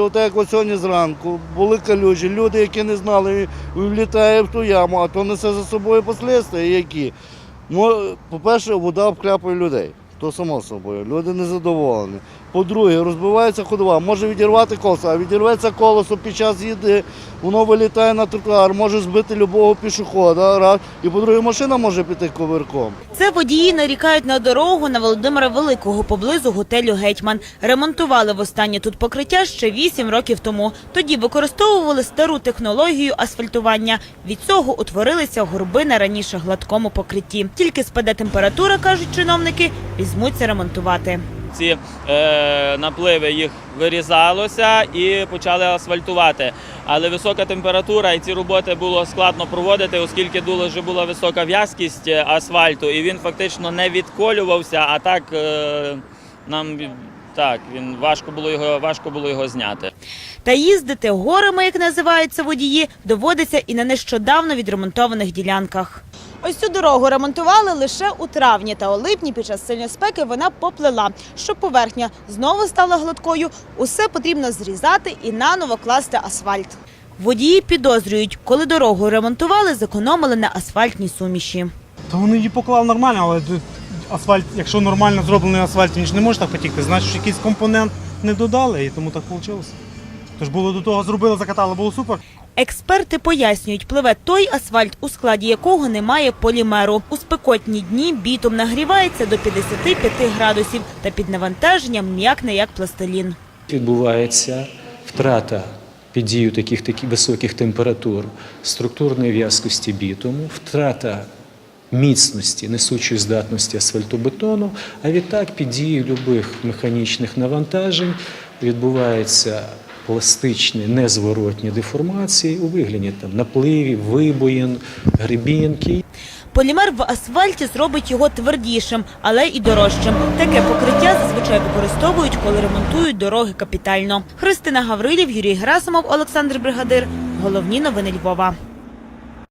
Отак як от сьогодні зранку були калюжі, люди, які не знали, влітає в ту яму, а то несе за собою послідства, які. Мо- По-перше, вода обкляпує людей. То само собою. Люди незадоволені. По-друге, розбивається ходова, може відірвати колесо, а відірветься колесо під час їзди, воно вилітає на тротуар, може збити любого пішохода. Раз. І по-друге, машина може піти коверком. Це водії нарікають на дорогу на Володимира Великого поблизу готелю Гетьман. Ремонтували востаннє тут покриття ще 8 років тому. Тоді використовували стару технологію асфальтування. Від цього утворилися горби на раніше гладкому покритті. Тільки спаде температура, кажуть чиновники, візьмуться ремонтувати. Ці е, напливи їх вирізалося і почали асфальтувати. Але висока температура і ці роботи було складно проводити, оскільки дуже була висока в'язкість е, асфальту, і він фактично не відколювався, а так е, нам так він важко було його важко було його зняти. Та їздити горами, як називаються водії, доводиться і на нещодавно відремонтованих ділянках. Ось цю дорогу ремонтували лише у травні та у липні під час сильної спеки вона поплила. Щоб поверхня знову стала гладкою, усе потрібно зрізати і наново класти асфальт. Водії підозрюють, коли дорогу ремонтували, зекономили на асфальтній суміші. Та вони її поклали нормально, але асфальт, якщо нормально зроблений асфальт, він ж не може так потікти. Значить, якийсь компонент не додали, і тому так вийшло. Тож було до того зробили, закатали, було супер. Експерти пояснюють, пливе той асфальт, у складі якого немає полімеру. У спекотні дні бітум нагрівається до 55 градусів та під навантаженням м'якне як пластилін. Відбувається втрата під дією таких, таких високих температур структурної в'язкості бітуму, втрата міцності, несучої здатності асфальтобетону, а відтак під дією любих механічних навантажень відбуваються пластичні незворотні деформації у вигляді там, напливів, вибоїн, грибінки. Полімер в асфальті зробить його твердішим, але і дорожчим. Таке покриття зазвичай використовують, коли ремонтують дороги капітально. Христина Гаврилів, Юрій Герасимов, Олександр Бригадир. Головні новини Львова.